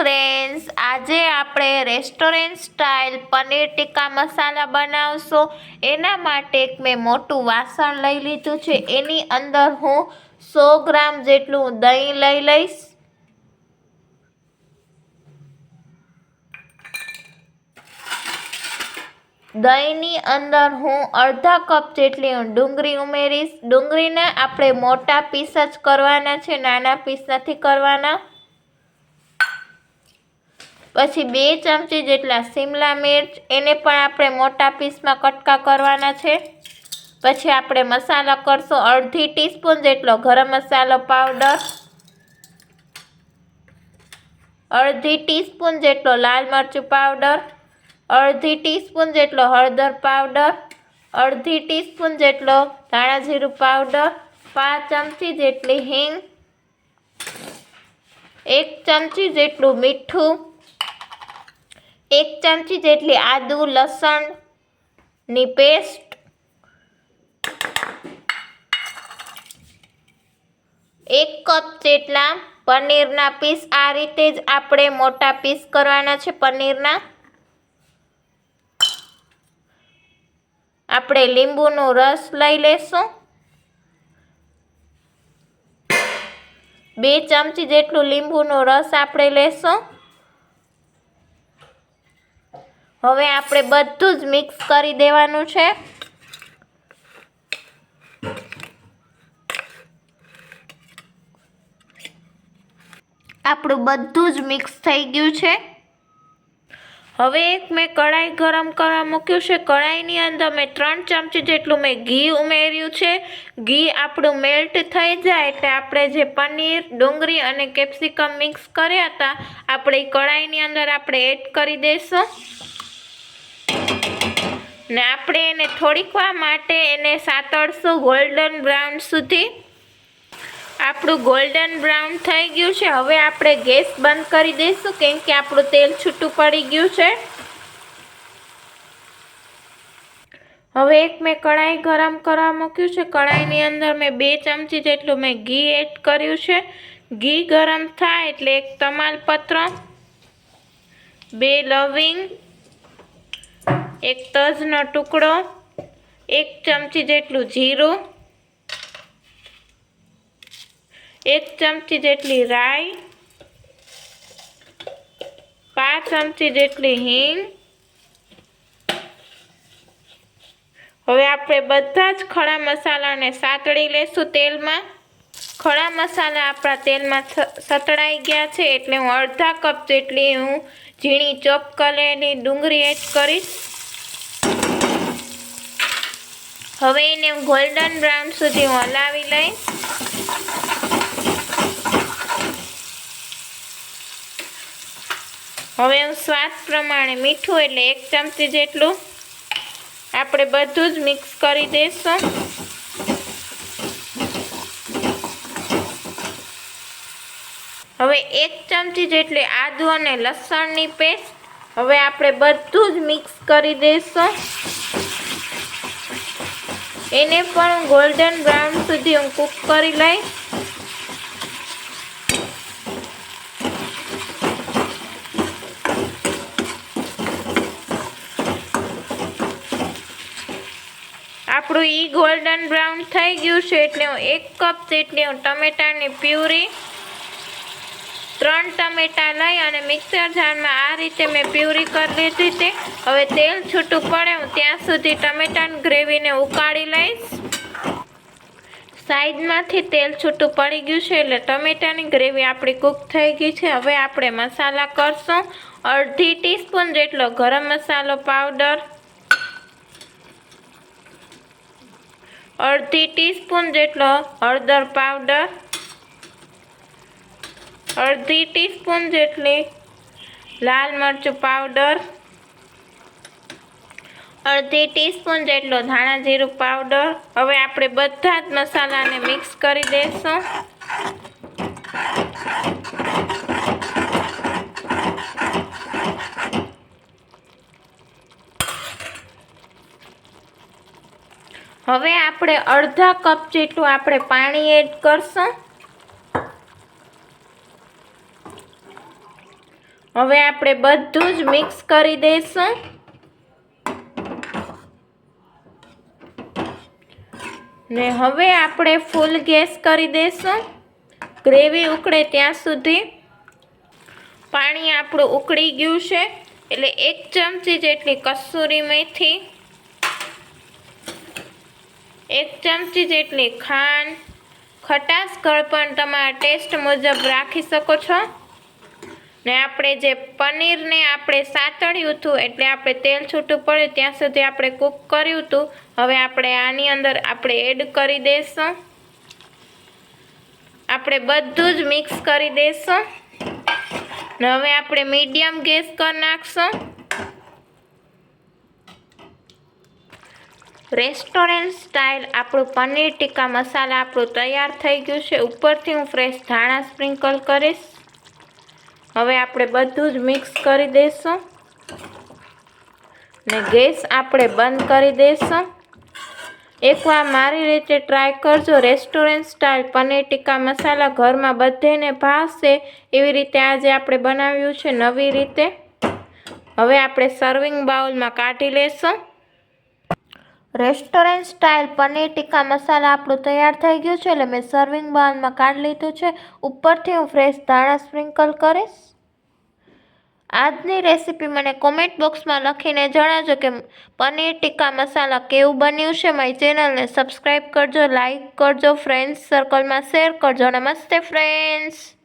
Friends આજે આપણે restaurant style paneer tikka masala બનાવશું. એના માટે મેં મોટું વાસણ લઈ લીધું છે. એની અંદર હું સો ગ્રામ જેટલું દહીં લઈ લઈશ. દહીંની અંદર હું અડધા કપ જેટલી ડુંગળી ઉમેરીશ. ડુંગળીને આપણે મોટા પીસ જ કરવાના છે. નાના પીસ નથી કરવાના. પછી બે ચમચી જેટલા શિમલા મિર્ચ, એને પણ આપણે મોટા પીસમાં કટકા કરવાના છે. પછી આપણે મસાલા કરશું અડધી ટીસ્પૂન જેટલો ગરમ મસાલો પાવડર. અડધી ટીસ્પૂન જેટલો લાલ મરચું પાવડર. અડધી ટીસ્પૂન જેટલો હળદર પાવડર. અડધી ટીસ્પૂન જેટલો ધાણા જીરું પાવડર. પાંચ ચમચી જેટલી હિંગ. એક ચમચી જેટલું મીઠું. એક ચમચી જેટલી આદુ લસણની પેસ્ટ એક કપ જેટલા પનીરના પીસ આ રીતે જ આપણે મોટા પીસ કરવાના છે પનીરના. આપણે લીંબુનો રસ લઈ લેશું. બે ચમચી જેટલું લીંબુનો રસ આપણે લેશું. હવે આપણે બધું જ મિક્સ કરી દેવાનું છે. આપણું બધું જ મિક્સ થઈ ગયું છે. હવે એક મેં કઢાઈ ગરમ કરવા મૂક્યું છે. કઢાઈની અંદર મેં ત્રણ ચમચી જેટલું મેં ઘી ઉમેર્યું છે. ઘી આપણું મેલ્ટ થઈ જાય એટલે આપણે જે પનીર, ડુંગળી અને કેપ્સિકમ મિક્સ કર્યા હતા, આપણે કઢાઈની અંદર આપણે એડ કરી દઈશું ને આપણે એને થોડીક વાર માટે એને સાતડશું ગોલ્ડન બ્રાઉન સુધી આપણું ગોલ્ડન બ્રાઉન થઈ ગયું છે. હવે આપણે ગેસ બંધ કરી દઈશું કેમ કે આપણું તેલ છૂટું પડી ગયું છે. હવે એક મેં કઢાઈ ગરમ કરવા મૂક્યું છે. કઢાઈની અંદર મેં બે ચમચી જેટલું મેં ઘી એડ કર્યું છે. ઘી ગરમ થાય એટલે એક તમાલપત્ર, બે લવિંગ એક તજનો ટુકડો, એક ચમચી જેટલું જીરું, એક ચમચી જેટલી રાઈ, પાંચ ચમચી જેટલી હિંગ. હવે આપણે બધા જ ખડા મસાલાને સાતળી લેશું તેલમાં. ખડા મસાલા આપણા તેલમાં સતળાઈ ગયા છે એટલે હું અડધા કપ જેટલી હું ઝીણી ચોપ કરેલી ડુંગળી એડ કરીશ. હવે એને ગોલ્ડન બ્રાઉન સુધી હલાવી લઈશ હવે હું સ્વાદ પ્રમાણે મીઠું એટલે એક ચમચી જેટલું આપણે બધું જ મિક્સ કરી દઈશું. હવે એક ચમચી જેટલી આદુ અને લસણની પેસ્ટ હવે આપણે બધું જ મિક્સ કરી દઈશું. એને પણ ગોલ્ડન બ્રાઉન સુધી હું કૂક કરી લઈ આપણું ઈ ગોલ્ડન બ્રાઉન થઈ ગયું છે એટલે હું એક કપ જેટલી હું ટમેટાની પ્યુરી ત્રણ ટમેટા લઈ અને મિક્સર જારમાં આ રીતે મેં પ્યુરી કરી લીધી હતી હવે તેલ છૂટું પડે, હું ત્યાં સુધી ટમેટાની ગ્રેવીને ઉકાળી લઈશ. સાઈડમાંથી તેલ છૂટું પડી ગયું છે, એટલે ટમેટાની ગ્રેવી આપણી કૂક થઈ ગઈ છે. હવે આપણે મસાલા કરશું. અડધી ટીસ્પૂન જેટલો ગરમ મસાલો પાવડર. અડધી ટીસ્પૂન જેટલો હળદર પાવડર. અડધી ટીસ્પૂન જેટલી લાલ મરચું પાવડર, અડધી ટીસ્પૂન જેટલો ધાણા જીરું પાવડર. હવે આપણે બધા જ મસાલાને મિક્સ કરી દઈશું હવે આપણે અડધા કપ જેટલું આપણે પાણી એડ કરશું. હવે આપણે બધું જ મિક્સ કરી દઈશું. ને હવે આપણે ફૂલ ગેસ કરી દઈશું. ગ્રેવી ઉકળે ત્યાં સુધી. પાણી આપણું ઉકળી ગયું છે. એટલે એક ચમચી જેટલી કસૂરી મેથી, એક ચમચી જેટલી ખાંડ. ખટાશ પણ તમારા ટેસ્ટ મુજબ રાખી શકો છો. ને આપણે જે પનીરને આપણે સાતળ્યું હતું એટલે આપણે તેલ છૂટું પડે ત્યાં સુધી આપણે કૂક કર્યું હતું. હવે આપણે આની અંદર આપણે એડ કરી દઈશું આપણે બધું જ મિક્સ કરી દઈશું ને હવે આપણે મીડિયમ ગેસ કરી નાખશું. રેસ્ટોરન્ટ સ્ટાઇલ આપણું પનીર ટીકા મસાલા આપણું તૈયાર થઈ ગયું છે. ઉપરથી હું ફ્રેશ ધાણા સ્પ્રિંકલ કરીશ. હવે આપણે બધું જ મિક્સ કરી દઈશું ને ગેસ આપણે બંધ કરી દઈશું એકવાર મારી રીતે ટ્રાય કરજો. રેસ્ટોરન્ટ સ્ટાઇલ પનીર ટીકા મસાલા ઘરમાં બધેને ભાવશે એવી રીતે આજે આપણે બનાવ્યું છે નવી રીતે. હવે આપણે સર્વિંગ બાઉલમાં કાઢી લેશું. રેસ્ટોરન્ટ સ્ટાઇલ પનીર ટીકા મસાલા આપણું તૈયાર થઈ ગયું છે એટલે મેં સર્વિંગ બાઉલમાં કાઢી લીધું છે. ઉપરથી હું ફ્રેશ ધાણા સ્પ્રિંકલ કરીશ. આજની રેસીપી મને કોમેન્ટ બોક્સમાં લખીને જણાવજો કે પનીર ટીકા મસાલા કેવું બન્યું છે. મારી ચેનલને સબસ્ક્રાઈબ કરજો લાઈક કરજો, ફ્રેન્ડ્સ સર્કલમાં શેર કરજો. નમસ્તે, ફ્રેન્ડ્સ.